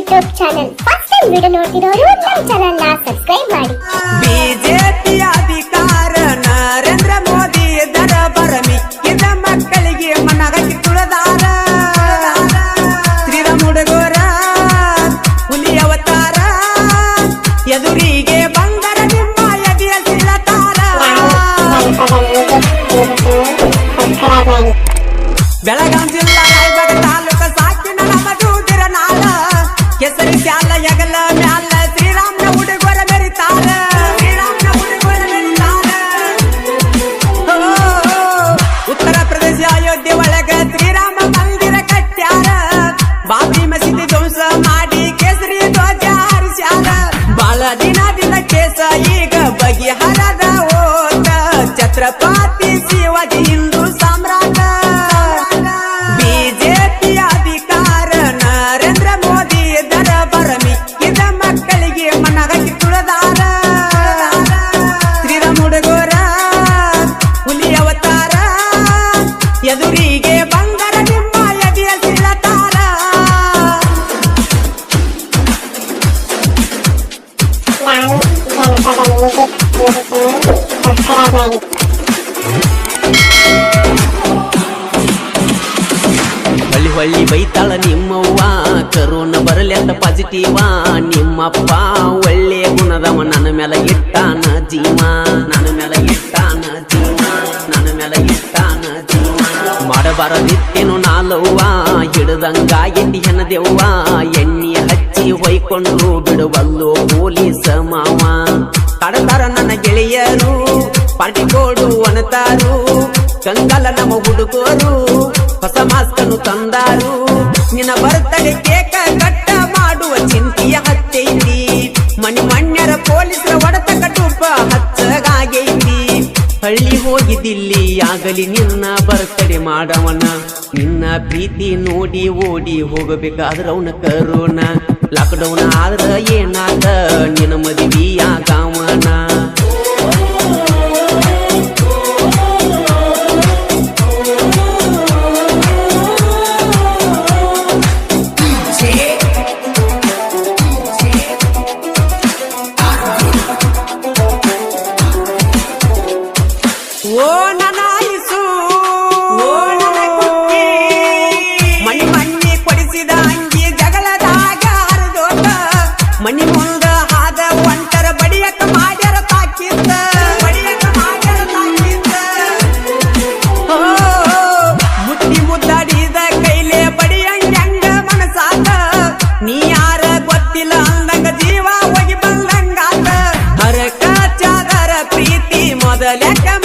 YouTube channel. First time video ನೋಡ್ತಿರೋರು ನಮ್ಮ ಚಾನಲ್ನ subscribe ಮಾಡಿ. ಬಿಜೆಪಿ ಹೊಳ್ಳಿ ಹೊಳ್ಳಿ ಬೈತಾಳ ನಿಮ್ಮವ್ವ, ಕರೋನ ಬರಲಿ ಅಂತ ಪಾಸಿಟಿವ ನಿಮ್ಮಪ್ಪ ಒಳ್ಳೆ ಗುಣದವ, ನನ್ನ ಮೇಲೆ ಇಟ್ಟಾನ ಜೀವ, ನನ್ನ ಮೇಲೆ ಇಟ್ಟಾನ ಜೀವ, ನನ್ನ ಮೇಲೆ ಇಟ್ಟಾನ ಜೀವ. ಮಾಡಬಾರದಿತ್ತೇನು ನಾಲವ್ವ ಹಿಡ್ದಂಗ ಎಣ್ಣಿ ಹೆಣದೆವ್ವ. ಎಣ್ಣಿ ಹಚ್ಚಿ ಹೊಯ್ಕೊಂಡು ಬಿಡುವಲ್ಲೋ ಪೊಲೀಸ ಮಾವ. ತಡತಾರ ನನ್ನ ಗೆಳೆಯರು, ಪಾರ್ಟಿ ಕೊಡು ಅನತಾರು ಕಂಗಾಲ ನಮ್ಮ ಹುಡುಗರು ಹೊಸ ಮಾಸ್ಕನ್ನು ತಂದಾರು. ನಿನ್ನ ಬರ್ತಡೆ ಕೇಕ ಕಟ್ಟ ಮಾಡುವ ಚಿಂತೆಯ ಹತ್ತೈತಿ ಮಣಿ ಮಣ್ಯರ ಪೊಲೀಸರ ಒಡತ ಕಟುಪ ಹಚ್ಚಗಾಗೈತಿ ಹಳ್ಳಿ ಹೋಗಿದಿಲ್ಲಿ ಆಗಲಿ ನಿನ್ನ ಬರ್ತಡೆ ಮಾಡವನ. ನಿನ್ನ ಪ್ರೀತಿ ನೋಡಿ ಓಡಿ ಹೋಗಬೇಕಾದ್ರ ಅವನ ಕರೋನ ಲಾಕ್ಡೌನ್ ಆದ್ರ ಏನಾದ ನಿನ್ನ ಮದುವೆಯಾಗವನ ಪ್ರೀತಿ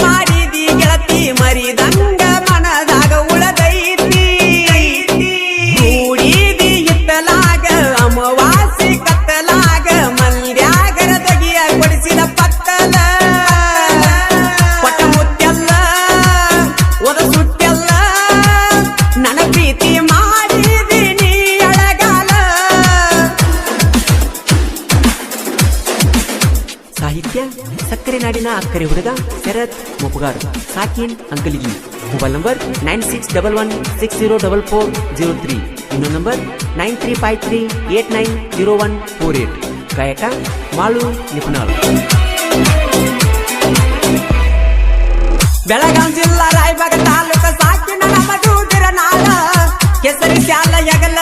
ಸಕ್ಕರೆ ನಾಡಿನ ಅಕ್ಕರೆ ಹುಡುಗ ಶರತ್ ಮೊಪ್ಪಗಾರ್ ಸಾಕಿನ್ Ankaligi mobile number nine six double one six zero double four zero three ಇನ್ನೊಂದು number nine three five three eight nine zero one four eight ಗಾಯಕ ಮಾಳು ನಿಪುಣಾಳ್ ಬೆಳಗಾಂ ಜಿಲ್ಲಾ ರಾಯಬಾಗ ತಾಲೂಕ ಸಾಕಿನ ನಮ್ಮ ದೂದಿರ ನಾಳ ಕೆಸರಿ ಶಾಲ ಯಗಲ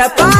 atrapar.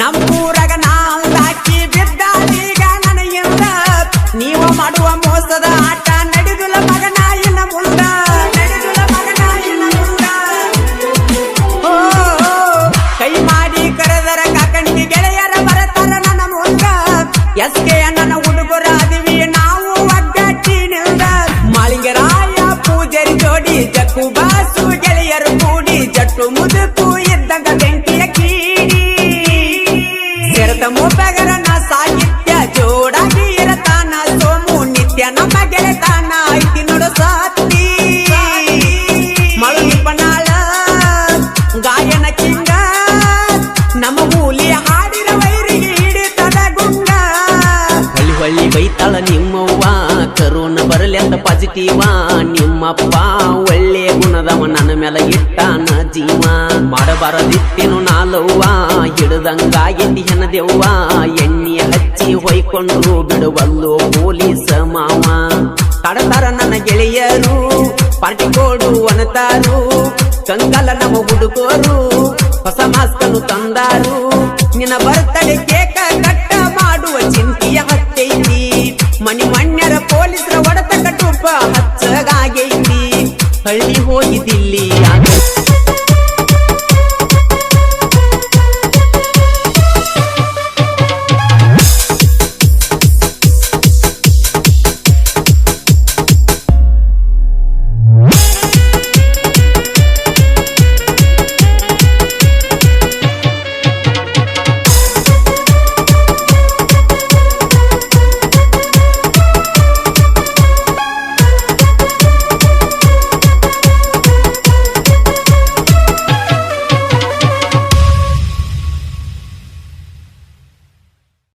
ನಮ್ಮೂರಾಗ ನಾಲ್ಕಿ ಬಿದ್ದಾಳೀಗ ನನಗಿಂದ ನೀವ ಮಾಡುವ ಮೋಸದ ಆಟ ನಡೆದುಲ ಮಗನ ಇನ್ನ ಮುಂದ ನಡೆದುಲ ಮಗನ ಇನ್ನ ಮುಂದ ಓ, ಕೈ ಮಾಡಿ ಕರೆದರ ಕಾಕಣಿಗೆ ಗೆಳೆಯರ ಬರತಾರ ನನ್ನ ಮುಂದ ಎಸ್ ಕೆ ನನ್ನ ಹುಡುಗರ ಅದಿವಿ ನಾವು ಒಗ್ಗಟ್ಟಿ ನಿಲ್ದ ಮಾಳಿಂಗರಾಯ ಪೂಜಾರಿ ಜೋಡಿ ಜಕ್ಕು ಬಾಸು ಗೆಳೆಯರು ಕೂಡಿ ಜಟ್ಟು ಮುದುಕು ಪಾಸಿಟಿವ ನಿಮ್ಮಪ್ಪ ಒಳ್ಳೆ ಗುಣದವ, ನನ್ನ ಮೇಲೆ ಇಟ್ಟಾನ ಜೀವ. ಮಾಡಬಾರದಿತ್ತೇನು ನಾಲವ್ವ, ಹಿಡ್ದಂಗಾಗಿದ್ದಿ ಹೆಣದೆವ್ವ ಎಣ್ಣೆ ಹಚ್ಚಿ ಹೊಯ್ಕೊಂಡು ಬಿಡುವಲ್ಲೋ ಪೊಲೀಸ ಮಾವ. ತಡತಾರ ನನ್ನ ಗೆಳೆಯರು, ಪಾರ್ಟಿ ಕೊಡು ಅನತಾರು ಕಂಗಲ ನಮ್ಮ ಹುಡುಕೋರು, ಹೊಸ ಮಾಸ್ಕನ್ನು ತಂದಾರು. ನಿನ್ನ ಬರ್ತಡೆ ಕೇಕ ಹಳ್ಳಿ ಹೋಗಿದ್ದಿಲ್ಲಿ.